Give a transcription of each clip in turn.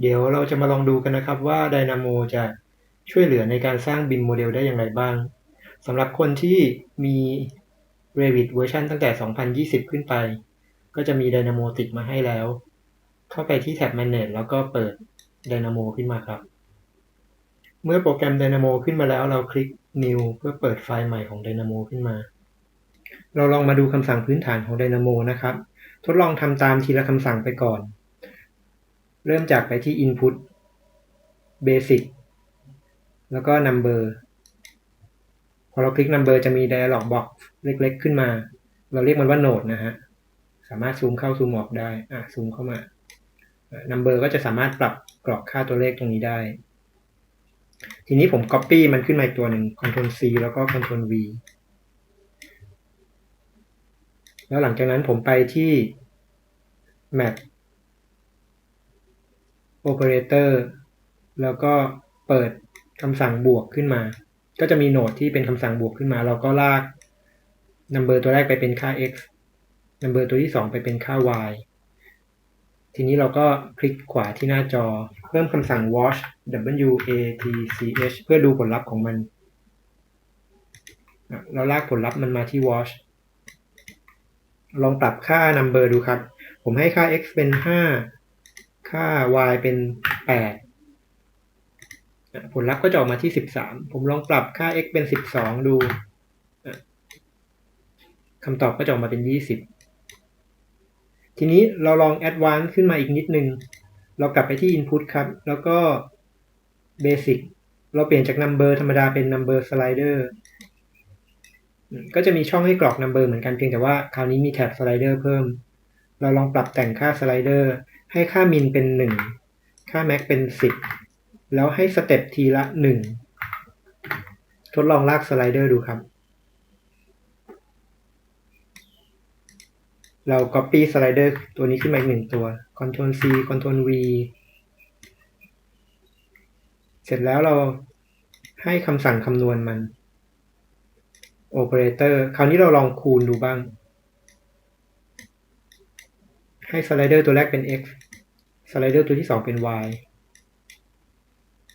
เดี๋ยวเราจะมาลองดูกันนะครับว่า Dynamo จะช่วยเหลือในการสร้าง BIM โมเดลได้อย่างไรบ้างสำหรับคนที่มี Revit เวอร์ชันตั้งแต่ 2020 ขึ้นไป ก็จะมี Dynamo ติดมาให้แล้ว เข้าไปที่แท็บ Manage แล้วก็เปิด Dynamo ขึ้นมาครับ เมื่อโปรแกรม Dynamo ขึ้นมาแล้วเราคลิก New เพื่อเปิดไฟล์ใหม่ของ Dynamo ขึ้นมา เราลองมาดูคำสั่งพื้นฐานของ Dynamo นะครับ ทดลองทำตามทีละคำสั่งไปก่อน เริ่มจากไปที่ Input Basic แล้วก็ Number พอเราคลิก Number จะมี Dialog Box เล็กๆ ขึ้นมา เราเรียกมันว่า Node นะฮะ สามารถซูมเข้าซูมออกได้ อะซูมเข้ามา Number ก็จะสามารถปรับกรอบค่าตัวเลขตรงนี้ได้ ทีนี้ผม Copy มันขึ้นมาอีกตัวหนึ่ง Ctrl C แล้วก็ Ctrl V แล้วหลังจากนั้นผมไปที่ Map Operator แล้วก็เปิดคำสั่งบวกขึ้นมา ก็จะมีโหนดที่เป็นคำสั่งบวกขึ้นมา เราก็ลาก number ตัวแรกไปเป็นค่า x number ตัวที่ 2 ไปเป็นค่า y ทีนี้เราก็คลิกขวาที่หน้าจอ เพิ่มคำสั่ง watch w a t c h เพื่อดูผลลัพธ์ของมัน เราลากผลลัพธ์มันมาที่ watch ลองปรับค่า number ดูครับ ผมให้ค่า x เป็น 5 ค่า y เป็น 8 ผลลัพธ์ก็จะออกมาที่ 13 ผมลองปรับค่า x เป็น 12 ดูคำตอบก็จะออกมาเป็น 20 ทีนี้เราลอง advance ขึ้นมาอีกนิดนึง เรากลับไปที่ input ครับ แล้วก็ basic เราเปลี่ยนจาก number ธรรมดาเป็น number slider ก็จะมีช่องให้กรอก number เหมือนกันเพียงแต่ว่าคราวนี้มีแท็บ slider เพิ่ม เราลองปรับแต่งค่า slider ให้ค่า min เป็น1ค่า max เป็น10แล้วให้สเต็ปทีละ1ทดลองลาก slider ดูครับ เรา copy slider ตัวนี้ขึ้นมาอีกหนึ่งตัว Ctrl C Ctrl V เสร็จแล้วเราให้คำสั่งคำนวณมัน operator คราวนี้เราลองคูณดูบ้าง ให้สไลเดอร์ตัวแรกเป็น x สไลเดอร์ตัวที่ 2 เป็น y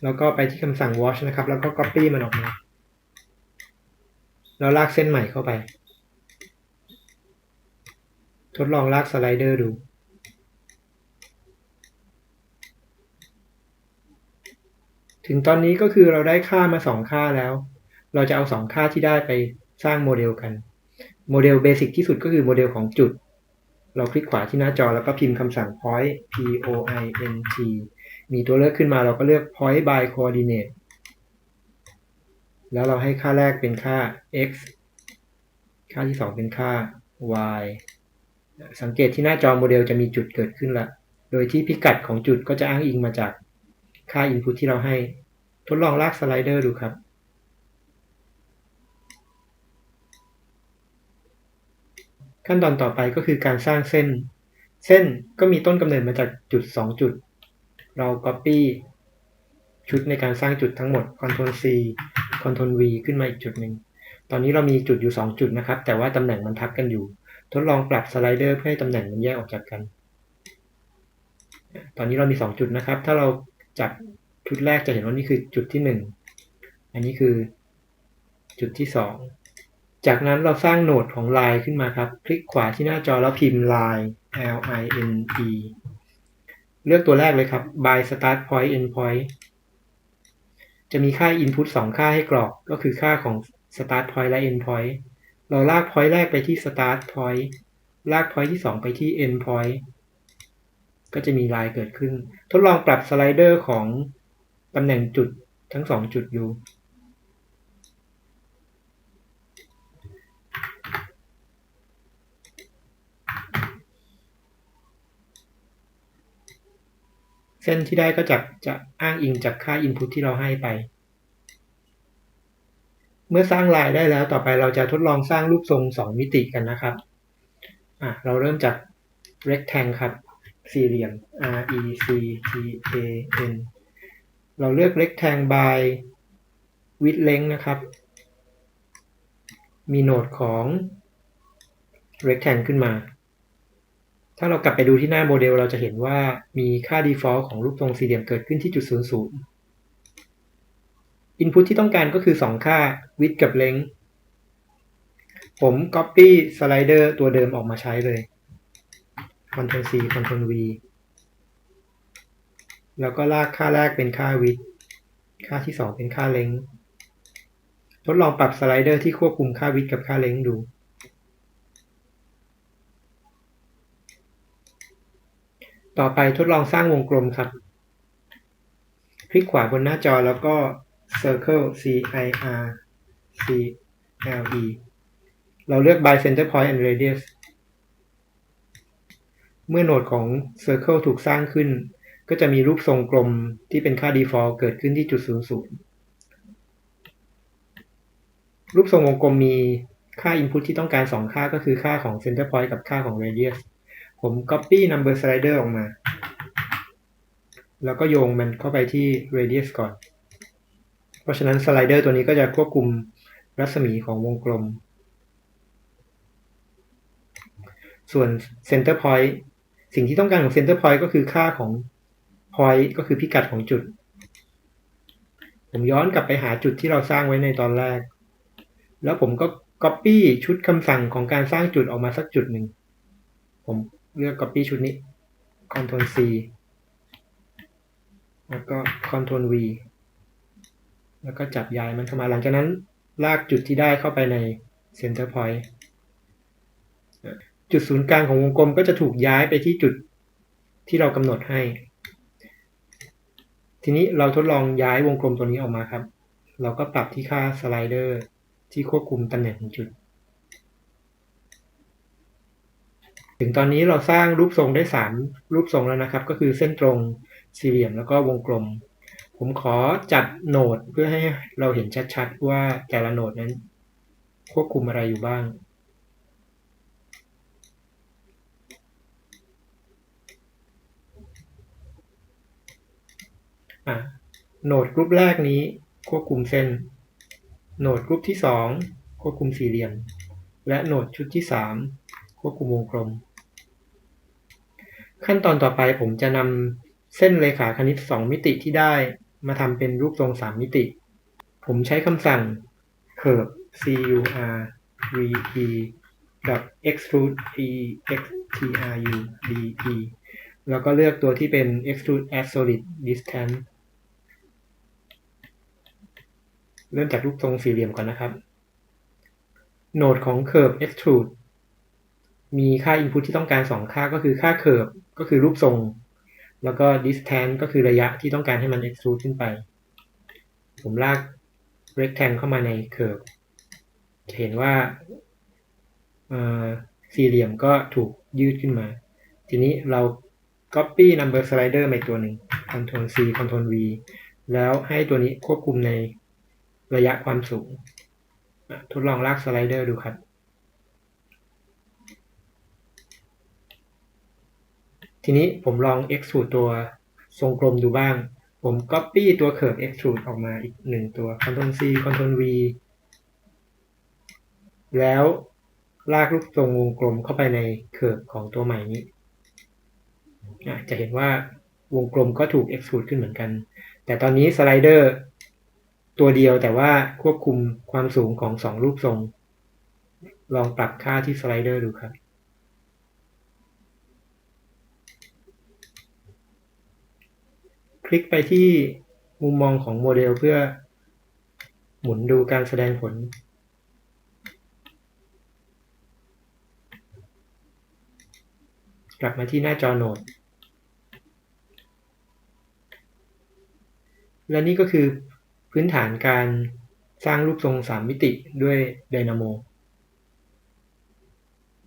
แล้วก็ไปที่คำสั่ง wash นะครับ แล้วก็ copy มันออกมา แล้วลากเส้นใหม่เข้าไป ทดลองลากสไลเดอร์ดูถึงตอนนี้ก็คือเราได้ค่ามา 2 ค่าแล้ว เราจะเอา 2 ค่าที่ได้ไปสร้างโมเดลกัน โมเดลเบสิกที่สุดก็คือโมเดลของจุด เราคลิกขวาที่หน้าจอแล้วก็พิมพ์คำสั่ง point p o i n t มีตัวเลือกขึ้นมาเราก็เลือก point by coordinate แล้วเราให้ค่าแรกเป็นค่า x ค่าที่ 2 เป็นค่า y สังเกตที่หน้าจอโมเดลจะมีจุดเกิดขึ้นละ โดยที่พิกัดของจุดก็จะอ้างอิงมาจากค่า input ที่เราให้ ทดลองลากสไลเดอร์ดูครับ ขั้นตอนต่อไปก็คือการสร้างเส้น เส้นก็มีต้นกำเนิดมาจากจุด 2 จุด เรา copy ชุดในการสร้างจุดทั้งหมด Ctrl C Ctrl V ขึ้นมาอีกจุดหนึ่ง ตอนนี้เรามีจุดอยู่ 2 จุดนะครับ แต่ว่าตำแหน่งมันทับกันอยู่ ทดลองปรับสไลเดอร์เพื่อให้ตำแหน่งมันแยกออกจากกัน ตอนนี้เรามี 2 จุดนะครับ ถ้าเราจับชุดแรกจะเห็นว่านี่คือจุดที่ 1 อันนี้คือจุดที่ 2 จากนั้นเราสร้างโหนดของ line ขึ้นมาครับ คลิกขวาที่หน้าจอแล้วพิมพ์ line L I N E เลือกตัวแรกเลยครับ by start point end point จะมีค่า input 2 ค่าให้กรอกก็คือค่าของ start point และ end point เราลาก point แรกไปที่ start point ลาก point ที่ 2 ไปที่ end point ก็จะมีลายเกิดขึ้น ทดลองปรับสไลเดอร์ของตำแหน่งจุดทั้ง 2 จุดอยู่ ส้นที่ได้ก็จะจะอ้างอิงจากค่า input ที่เราให้ไป เมื่อสร้างลายได้แล้วต่อไปเราจะทดลองสร้างรูปทรง 2 มิติกันนะครับอะเราเริ่มจาก rectangle ครับ สี่เหลี่ยม R E C T A N เราเลือก rectangle by width length นะครับ มีโหนดของ rectangle ขึ้นมา ถ้าเรากลับไปดูที่หน้าโมเดลเราจะเห็นว่ามีค่า default ของรูปทรงสี่เหลี่ยมเกิดขึ้นที่จุด00 input ที่ต้องการก็คือ 2 ค่า width กับ length ผม copy slider ตัวเดิมออกมาใช้เลย Ctrl C Ctrl V แล้วก็ลากค่าแรกเป็นค่า width ค่าที่ 2 เป็นค่า length ทดลองปรับสไลเดอร์ที่ควบคุมค่า width กับค่า length ดู ต่อไปทดลองสร้างวงกลมครับ คลิกขวาบนหน้าจอแล้วก็ circle c i r c l e เราเลือก by center point and radius เมื่อโหนดของ circle ถูกสร้างขึ้น ก็จะมีรูปทรงกลมที่เป็นค่า default เกิดขึ้นที่จุด 00 รูปทรงวงกลมมีค่า input ที่ต้องการ 2 ค่าก็คือค่าของ center point กับค่าของ radius ผม copy number slider ออกมา แล้วก็โยงมันเข้าไปที่ radius ก่อน เพราะฉะนั้นสไลเดอร์ตัวนี้ก็จะควบคุมรัศมีของวงกลม ส่วน center point สิ่งที่ต้องการของ center point ก็คือค่าของ point ก็คือพิกัดของจุด ผมย้อนกลับไปหาจุดที่เราสร้างไว้ในตอนแรก แล้วผมก็ copy ชุดคำสั่งของการสร้างจุดออกมาสักจุดหนึ่งผม เลือก copy ชุดนี้ Ctrl C แล้วก็ Ctrl V แล้วก็จับย้ายมันเข้ามาหลังจากนั้น ลากจุดที่ได้เข้าไปใน center point จุดศูนย์กลางของวงกลมก็จะถูกย้ายไปที่จุดที่เรากำหนดให้ ทีนี้เราทดลองย้ายวงกลมตัวนี้ออกมาครับ เราก็ปรับที่ค่าสไลเดอร์ที่ควบคุมตำแหน่งของจุด ถึงตอนนี้เราสร้างรูปทรงได้ 3 รูปทรงแล้วนะครับ ก็คือเส้นตรงสี่เหลี่ยมแล้วก็วงกลม ผมขอจัดโหนดเพื่อให้เราเห็นชัดๆว่าแต่ละโหนดนั้น ควบคุมอะไรอยู่บ้างโหนดกรุ๊ปแรกนี้ควบคุมเส้น โหนดกรุ๊ปที่ 2 ควบคุมสี่เหลี่ยม และโหนดชุดที่ 3 ควบคุมวงกลม ขั้นตอนต่อไปผมจะนำเส้นเลขาคณิต 2 มิติที่ได้ มาทำเป็นรูปทรง 3 มิติ ผมใช้คำสั่ง curve c u r v e extrude e x t r u d e แล้วก็เลือกตัวที่เป็น extrude as solid distance เริ่มจากรูปทรงสี่เหลี่ยมก่อนนะครับ โหนดของ curve extrude มีค่า input ที่ต้องการ 2 ค่าก็คือค่า curve ก็คือรูปทรง แล้วก็ distance ก็คือระยะที่ต้องการให้มัน extrude ขึ้นไป ผมลาก rectangle เข้ามาใน curve จะเห็นว่าสี่เหลี่ยมก็ถูกยืดขึ้นมา ทีนี้เรา copy number slider มาอีกตัวหนึ่ง Ctrl C Ctrl V แล้วให้ตัวนี้ควบคุมในระยะความสูง ทดลองลากสไลเดอร์ดูครับ ทีนี้ผมลอง extrude ตัวทรงกลมดูบ้าง ผม copy ตัว curve extrude ออกมาอีกหนึ่งตัว Ctrl C Ctrl V แล้วลากลูกทรงวงกลมเข้าไปใน curve ของตัวใหม่นี้ จะเห็นว่าวงกลมก็ถูก extrude ขึ้นเหมือนกัน แต่ตอนนี้สไลเดอร์ตัวเดียวแต่ว่าควบคุมความสูงของสองรูปทรง ลองปรับค่าที่สไลเดอร์ดูครับ คลิกไปที่มุมมองของโมเดลเพื่อหมุนดูการแสดงผล กลับมาที่หน้าจอโหนดและนี่ก็คือพื้นฐานการสร้างรูปทรง3มิติด้วย Dynamo